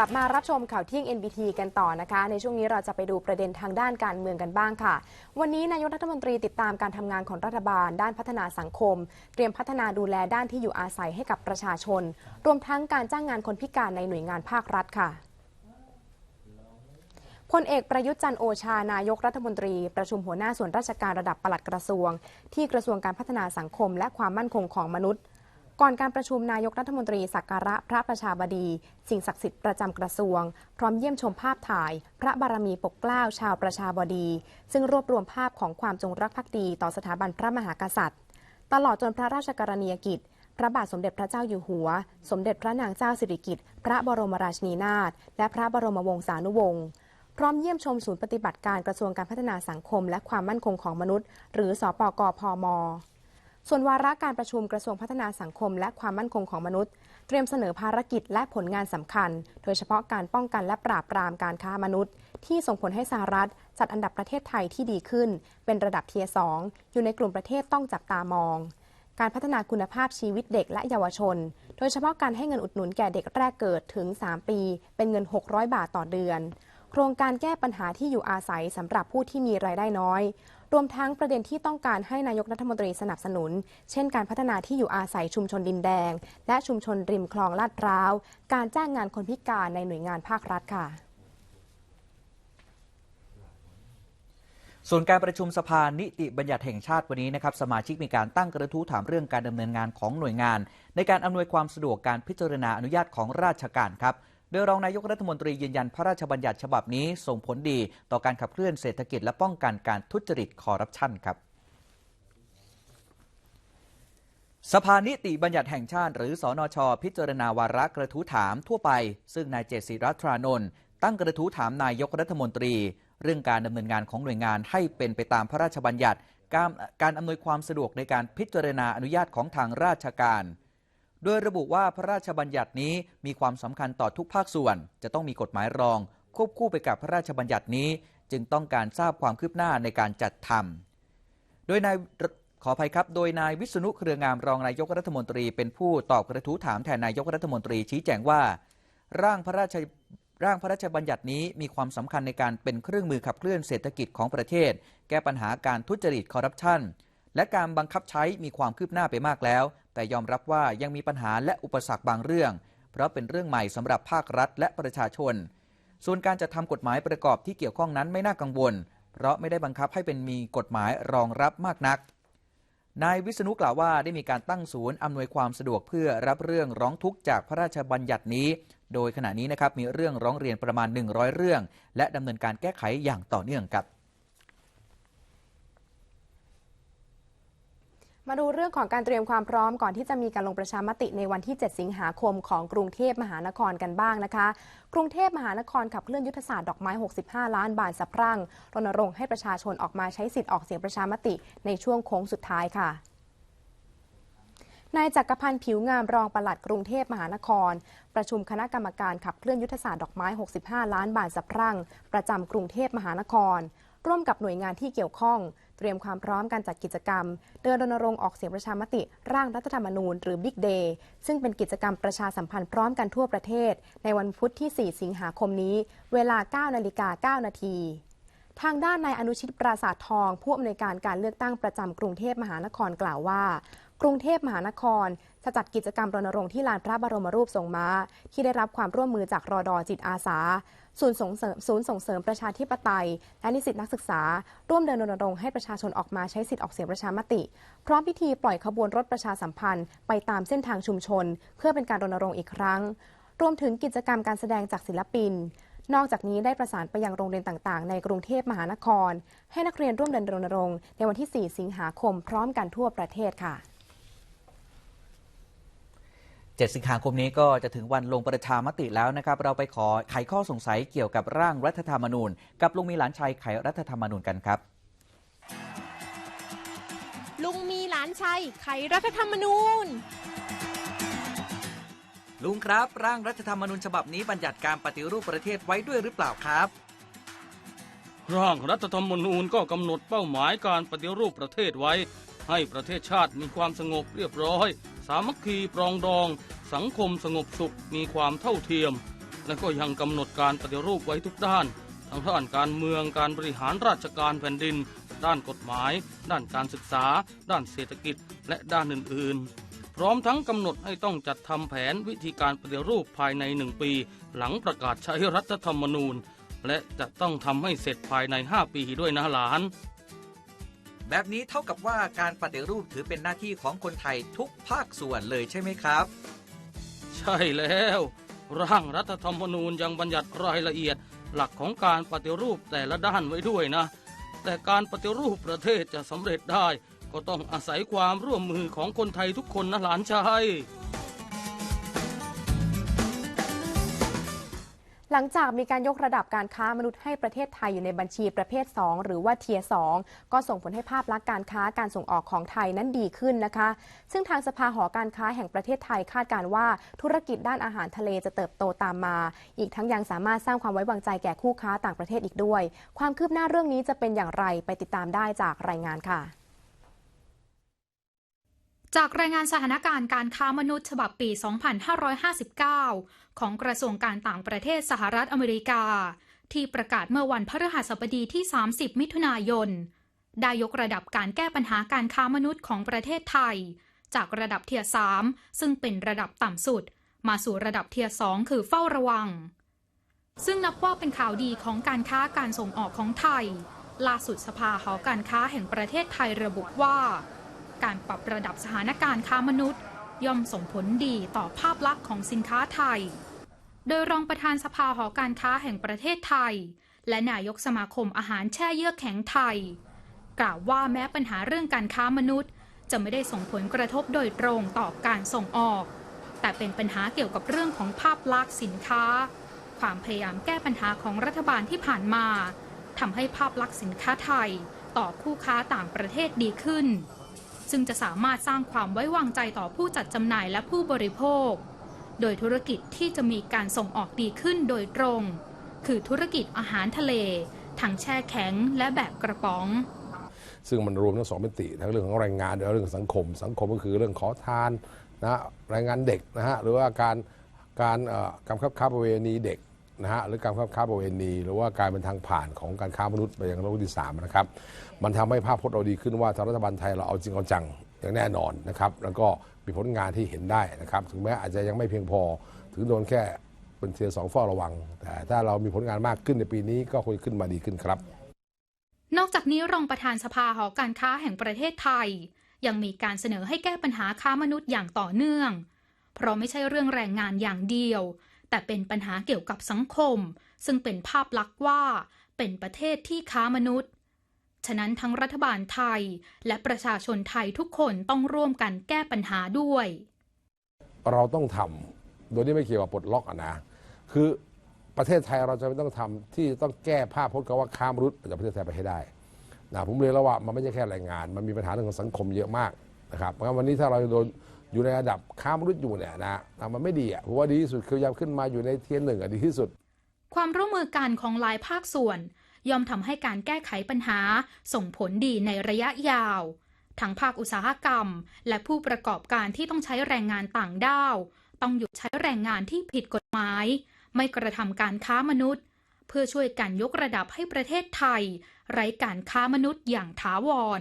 กลับมารับชมข่าวเที่ยง NBT กันต่อนะคะ ในช่วงนี้เราจะไปดูประเด็นทางด้านการเมืองกันบ้างค่ะ วันนี้นายกรัฐมนตรีติดตามการทำงานของรัฐบาล ด้านพัฒนาสังคม เตรียมพัฒนาดูแลด้านที่อยู่อาศัยให้กับประชาชน รวมทั้งการจ้างงานคนพิการในหน่วยงานภาครัฐค่ะพลเอกประยุทธ์จันทร์โอชานายกรัฐมนตรี ประชุมหัวหน้าส่วนราชการระดับปลัดกระทรวง ที่กระทรวงการพัฒนาสังคม และความมั่นคงของมนุษย์ ก่อนการประชุมนายกรัฐมนตรีสักการะพระประชาบดี สิ่งศักดิ์สิทธิ์ประจำกระทรวง พร้อมเยี่ยมชมภาพถ่าย พระบารมีปกเกล้าชาวประชาบดี ซึ่งรวบรวมภาพของความจงรักภักดีต่อสถาบันพระมหากษัตริย์ ตลอดจนพระราชกรณียกิจ พระบาทสมเด็จพระเจ้าอยู่หัว สมเด็จพระนางเจ้าสิริกิติ์พระบรมราชินีนาถและพระบรมวงศานุวงศ์พร้อมเยี่ยมชมศูนย์ปฏิบัติการกระทรวงการพัฒนาสังคม และความมั่นคงของมนุษย์ หรือสปกพม ส่วนวาระการประชุมกระทรวงพัฒนาสังคม และความมั่นคงของมนุษย์ เตรียมเสนอภารกิจและผลงานสำคัญ โดยเฉพาะการป้องกันและปราบปรามการค้ามนุษย์ ที่ส่งผลให้สหรัฐ จัดอันดับประเทศไทยที่ดีขึ้น เป็นระดับเทียร์สองอยู่ในกลุ่มประเทศต้องจับตามอง การพัฒนาคุณภาพชีวิตเด็กและเยาวชน โดยเฉพาะการให้เงินอุดหนุนแก่เด็กแรกเกิดถึง 3 ปี เป็นเงิน 600 บาทต่อเดือน โครงการแก้ปัญหาที่อยู่อาศัยสำหรับผู้ที่มีรายได้น้อย รวมทั้งประเด็นที่ต้องการให้นายกรัฐมนตรีสนับสนุน เช่นการพัฒนาที่อยู่อาศัยชุมชนดินแดง และชุมชนริมคลองลาดพร้าว การจ้างงานคนพิการในหน่วยงานภาครัฐค่ะส่วนการประชุมสภานิติบัญญัติแห่งชาติวันนี้นะครับสมาชิกมีการตั้งกระทู้ถามเรื่องการดำเนินงานของหน่วยงาน ในการอำนวยความสะดวกการพิจารณาอนุญาตของราชการครับ โดยรองนายกรัฐมนตรียืนยันพระราชบัญญัติฉบับนี้ส่งผลดีต่อการขับเคลื่อนเศรษฐกิจและป้องกันการทุจริตคอร์รัปชันครับสภานิติบัญญัติแห่งชาติ หรือสอนช พิจารณาวาระกระทู้ถามทั่วไป ซึ่งนายเจษศิรัตรานนท์ตั้งกระทู้ถามนายกรัฐมนตรี เรื่องการดำเนินงานของหน่วยงานให้เป็นไปตามพระราชบัญญัติ การการอำนวยความสะดวกในการพิจารณาอนุญาตของทางราชการ โดยระบุว่าพระราชบัญญัตินี้มีความสำคัญต่อทุกภาคส่วน จะต้องมีกฎหมายรอง ควบคู่ไปกับพระราชบัญญัตินี้ จึงต้องการทราบความคืบหน้าในการจัดทำโดยนายขออภัยครับ โดยนายวิษณุเครืองามรองนายกรัฐมนตรี เป็นผู้ตอบกระทู้ถามแทนนายกรัฐมนตรีชี้แจงว่า ร่างพระราชร่างพระราชบัญญัตินี้มีความสำคัญในการเป็นเครื่องมือขับเคลื่อนเศรษฐกิจของประเทศ แก้ปัญหาการทุจริตคอร์รัปชันและการบังคับใช้มีความคืบหน้าไปมากแล้ว แต่ยอมรับว่ายังมีปัญหาและอุปสรรคบางเรื่อง เพราะเป็นเรื่องใหม่สำหรับภาครัฐและประชาชน ส่วนการจะทำกฎหมายประกอบที่เกี่ยวข้องนั้นไม่น่ากังวล เพราะไม่ได้บังคับให้เป็นมีกฎหมายรองรับมากนัก นายวิษณุกล่าวว่าได้มีการตั้งศูนย์อำนวยความสะดวกเพื่อรับเรื่องร้องทุกข์จากพระราชบัญญัตินี้ โดยขณะนี้นะครับมีเรื่องร้องเรียนประมาณ 100 เรื่อง และดำเนินการแก้ไขอย่างต่อเนื่องครับ มาดูเรื่องของการเตรียมความพร้อมก่อนที่จะมีการลงประชามติในวันที่ 7 สิงหาคมของกรุงเทพมหานครกันบ้างนะคะ กรุงเทพมหานครขับเคลื่อนยุทธศาสตร์ดอกไม้ 65 ล้านบาทสะพรั่งรณรงค์ให้ประชาชนออกมาใช้สิทธิ์ออกเสียงประชามติในช่วงโค้งสุดท้ายค่ะนายจักรพันธ์ผิวงามรองปลัดกรุงเทพมหานคร ประชุมคณะกรรมการขับเคลื่อนยุทธศาสตร์ดอกไม้ 65 ล้านบาทสะพรั่ง ประจำกรุงเทพมหานคร ร่วมกับหน่วยงานที่เกี่ยวข้อง เตรียมความพร้อมการจัดกิจกรรม เดินรณรงค์ออกเสียงประชามติ ร่างรัฐธรรมนูญหรือ Big Day ซึ่งเป็นกิจกรรมประชาสัมพันธ์พร้อมกันทั่วประเทศ ในวันพุธที่ 4 สิงหาคมนี้ เวลา 9 นาฬิกา 9 นาทีทางด้านนายอนุชิตปราสาททอง ผู้อำนวยการการเลือกตั้งประจำกรุงเทพมหานครกล่าวว่า กรุงเทพมหานครจะจัดกิจกรรมรณรงค์ที่ลานพระบรมรูปทรงม้า ที่ได้รับความร่วมมือจากรอดอจิตอาสา ศูนย์ส่งเสริมศูนย์ส่งเสริมประชาธิปไตย และนิสิตนักศึกษา ร่วมเดินรณรงค์ให้ประชาชนออกมาใช้สิทธิ์ออกเสียงประชามติ พร้อมพิธีปล่อยขบวนรถประชาสัมพันธ์ ไปตามเส้นทางชุมชน เพื่อเป็นการรณรงค์อีกครั้ง รวมถึงกิจกรรมการแสดงจากศิลปินนอกจากนี้ได้ประสานไปยังโรงเรียนต่างๆ ในกรุงเทพมหานคร ให้นักเรียนร่วมเดินรณรงค์ในวันที่ 4 สิงหาคมพร้อมกันทั่วประเทศค่ะ 7 สิงหาคมนี้ก็จะถึงวันลงประชามติแล้วนะครับ เราไปขอไขข้อสงสัยเกี่ยวกับร่างรัฐธรรมนูญ กับลุงมีหลานชัยไขรัฐธรรมนูญกันครับ ลุงมีหลานชัยไขรัฐธรรมนูญ ลุงครับ ร่างรัฐธรรมนูญฉบับนี้บัญญัติการปฏิรูปประเทศไว้ด้วยหรือเปล่าครับ ร่างรัฐธรรมนูญก็กำหนดเป้าหมายการปฏิรูปประเทศไว้ ให้ประเทศชาติมีความสงบเรียบร้อย สามัคคีปรองดอง สังคมสงบสุขมีความเท่าเทียม และก็ยังกำหนดการปฏิรูปไว้ทุกด้าน ทั้งด้านการเมืองการบริหารราชการแผ่นดิน ด้านกฎหมาย ด้านการศึกษา ด้านเศรษฐกิจ และด้านอื่นๆ พร้อมทั้งกำหนดให้ต้องจัดทำแผนวิธีการปฏิรูปภายในหนึ่งปี หลังประกาศใช้รัฐธรรมนูญ และจะต้องทำให้เสร็จภายใน 5 ปีด้วยนะหลาน แบบนี้เท่ากับว่าการปฏิรูปถือเป็นหน้าที่ของคนไทยทุกภาคส่วนเลยใช่ไหมครับ ใช่แล้ว ร่างรัฐธรรมนูญยังบัญญัติรายละเอียด หลักของการปฏิรูปแต่ละด้านไว้ด้วยนะ แต่การปฏิรูปประเทศจะสำเร็จได้ ก็ต้องอาศัยความร่วมมือของคนไทยทุกคนนะหลานชาย หลังจากมีการยกระดับการค้ามนุษย์ให้ประเทศไทยอยู่ในบัญชีประเภท 2 หรือว่าเทียสก็ส่งผลให้ภาพลักษณ์การค้าการส่งออกของไทยนั้นดีขึ้นนะคะ ซึ่งทางสภาหอการค้าแห่งประเทศไทยคาดการว่าธุรกิจด้านอาหารทะเลจะเติบโตตามมา อีกทั้งยังสามารถสร้างความไว้วางใจแก่คู่ค้าต่างประเทศอีกด้วย ความคืบหน้าเรื่องนี้จะเป็นอย่างไรไปติดตามได้จากรายงานค่ะ จากรายงานสถานการณ์การค้ามนุษย์ฉบับปี 2559 ของกระทรวงการต่างประเทศสหรัฐอเมริกา ที่ประกาศเมื่อวันพฤหัสบดีที่ 30 มิถุนายน ได้ยกระดับการแก้ปัญหาการค้ามนุษย์ของประเทศไทย จากระดับเทียร์3ซึ่งเป็นระดับต่ำสุด มาสู่ระดับเทียร์2คือเฝ้าระวัง ซึ่งนับว่าเป็นข่าวดีของการค้าการส่งออกของไทย ล่าสุดสภาหอการค้าแห่งประเทศไทยระบุว่า การปรับระดับสถานการณ์ค้ามนุษย์ ย่อมส่งผลดีต่อภาพลักษณ์ของสินค้าไทย โดยรองประธานสภาหอการค้าแห่งประเทศไทย และนายกสมาคมอาหารแช่เยือกแข็งไทย กล่าวว่าแม้ปัญหาเรื่องการค้ามนุษย์ จะไม่ได้ส่งผลกระทบโดยตรงต่อการส่งออก แต่เป็นปัญหาเกี่ยวกับเรื่องของภาพลักษณ์สินค้า ความพยายามแก้ปัญหาของรัฐบาลที่ผ่านมาทำให้ภาพลักษณ์สินค้าไทยต่อคู่ค้าต่างประเทศดีขึ้น ซึ่งจะสามารถสร้างความไว้วางใจต่อผู้จัดจำหน่ายและผู้บริโภค โดยธุรกิจที่จะมีการส่งออกดีขึ้นโดยตรง คือธุรกิจอาหารทะเล ทั้งแช่แข็งและแบบกระป๋อง ซึ่งมันรวมทั้งสองมิติทั้งเรื่องของแรงงานและเรื่องสังคม สังคมก็คือเรื่องขอทานนะแรงงานเด็กนะฮะหรือว่าการการเอ่อการค้าประเวณีเด็ก นะฮะหรือการค้าประเวณีหรือว่าการเป็นทางผ่านของการค้ามนุษย์ไปยังโลกที่สามนะครับ มันทำให้ภาพพจน์เราดีขึ้นว่าทางรัฐบาลไทยเราเอาจริงเอาจังอย่างแน่นอนนะครับ แล้วก็มีผลงานที่เห็นได้นะครับ ถึงแม้อาจจะยังไม่เพียงพอ ถึงโดนแค่เป็นเทียสองเฝ้าระวัง แต่ถ้าเรามีผลงานมากขึ้นในปีนี้ก็คงขึ้นมาดีขึ้นครับ นอกจากนี้รองประธานสภาหอการค้าแห่งประเทศไทย ยังมีการเสนอให้แก้ปัญหาค้ามนุษย์อย่างต่อเนื่อง เพราะไม่ใช่เรื่องแรงงานอย่างเดียว แต่เป็นปัญหาเกี่ยวกับสังคม ซึ่งเป็นภาพลักษณ์ว่าเป็นประเทศที่ค้ามนุษย์ ฉะนั้นทั้งรัฐบาลไทยและประชาชนไทยทุกคนต้องร่วมกันแก้ปัญหาด้วย เราต้องทำโดยที่ไม่เกี่ยวกับปลดล็อกอะนะ คือประเทศไทยเราจะไม่ต้องทำที่ต้องแก้ภาพพจน์คำว่าค้ามนุษย์จากประเทศไทยไปให้ได้นะผมเรียนแล้วว่ามันไม่ใช่แค่แรงงาน มันมีปัญหาเรื่องของสังคมเยอะมากนะครับเพราะวันนี้ถ้าเราโดน อยู่ในระดับค้ามนุษย์อยู่เนี่ยนะนะมันไม่ดีอะผมว่าดีที่สุดคือยังขึ้นมาอยู่ในเทียนหนึ่งอะดีที่สุด ความร่วมมือกันของหลายภาคส่วน ย่อมทำให้การแก้ไขปัญหาส่งผลดีในระยะยาวทั้งภาคอุตสาหกรรม และผู้ประกอบการที่ต้องใช้แรงงานต่างด้าว ต้องหยุดใช้แรงงานที่ผิดกฎหมาย ไม่กระทำการค้ามนุษย์ เพื่อช่วยกันยกระดับให้ประเทศไทย ไร้การค้ามนุษย์อย่างถาวร